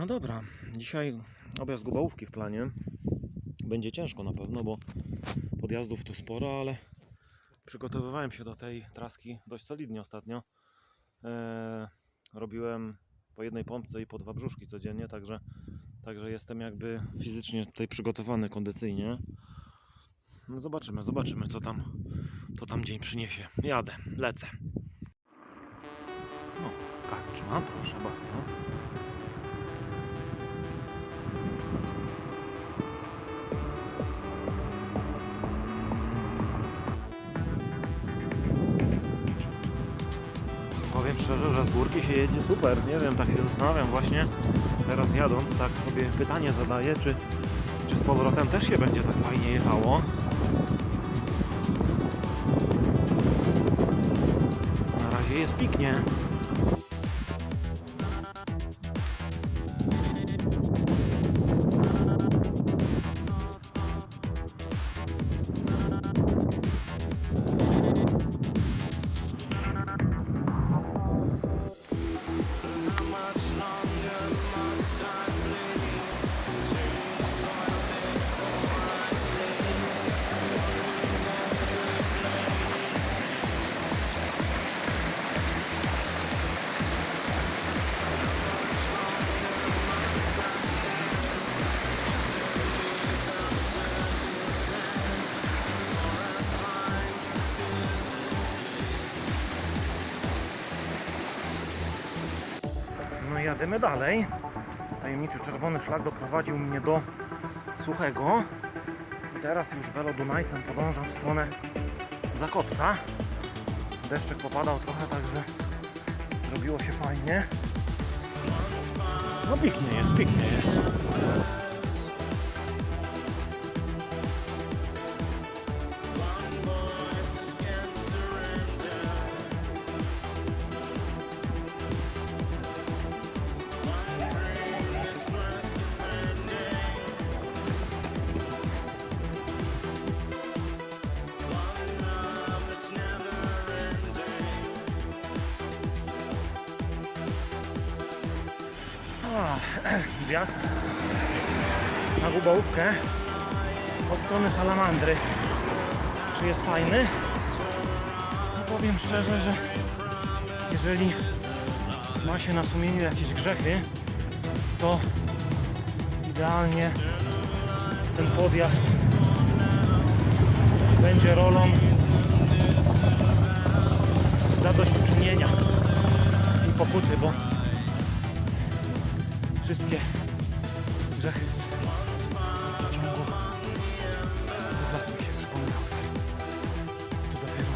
No dobra, dzisiaj objazd Gubałówki w planie. Będzie ciężko na pewno, bo podjazdów tu sporo, ale przygotowywałem się do tej traski dość solidnie ostatnio. Eee, robiłem po jednej pompce i po dwa brzuszki codziennie, także, także jestem jakby fizycznie tutaj przygotowany kondycyjnie. No zobaczymy, zobaczymy co tam, co tam dzień przyniesie. Jadę, lecę. No, karczma, proszę bardzo. Szczerze, że z górki się jedzie super. Nie wiem, tak się zastanawiam właśnie teraz jadąc, tak sobie pytanie zadaję, czy, czy z powrotem też się będzie tak fajnie jechało. Na razie jest piknie. I jadymy dalej. Tajemniczy czerwony szlak doprowadził mnie do suchego. I teraz już welodunajcem podążam w stronę Zakotka. Deszczek popadał trochę, także zrobiło się fajnie. No pięknie jest, pięknie jest. Wjazd na Gubałówkę od strony Salamandry. Czy jest fajny? No powiem szczerze, że jeżeli ma się na sumieniu jakieś grzechy, to idealnie ten podjazd będzie rolą zadośćuczynienia i pokuty, bo wszystkie grzechy z ciągu z lat mi się. Tu dopiero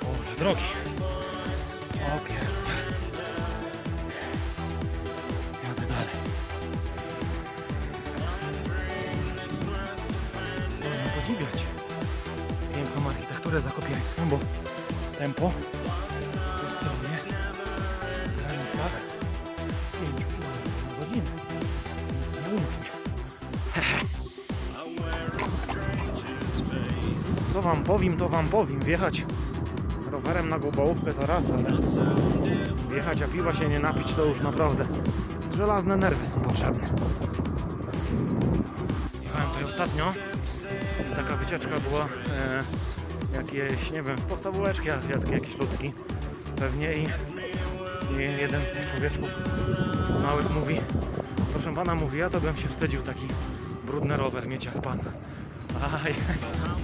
połowa drogi. O. Jadę dalej. Można podziwiać piękną architekturę zakopiańską, bo tempo Co wam powiem, to wam powiem. Wjechać rowerem na Gubałówkę to raz, ale wjechać, a piwa się nie napić to już naprawdę żelazne nerwy są potrzebne. Jechałem tutaj ostatnio. Taka wycieczka była e, jakieś, nie wiem, z podstawóweczki, jak, jak, jakieś ludki pewnie i, i jeden z tych człowieczków małych mówi Proszę pana mówi, ja to bym się wstydził taki brudny rower mieć jak pan. A ja,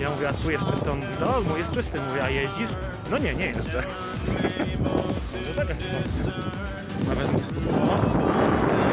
ja mówię, a twój jest czysty? On mówi, mój jest czysty. Mówię, a jeździsz? No nie, nie jeżdżę. Taka sytuacja. Nawet spotkało.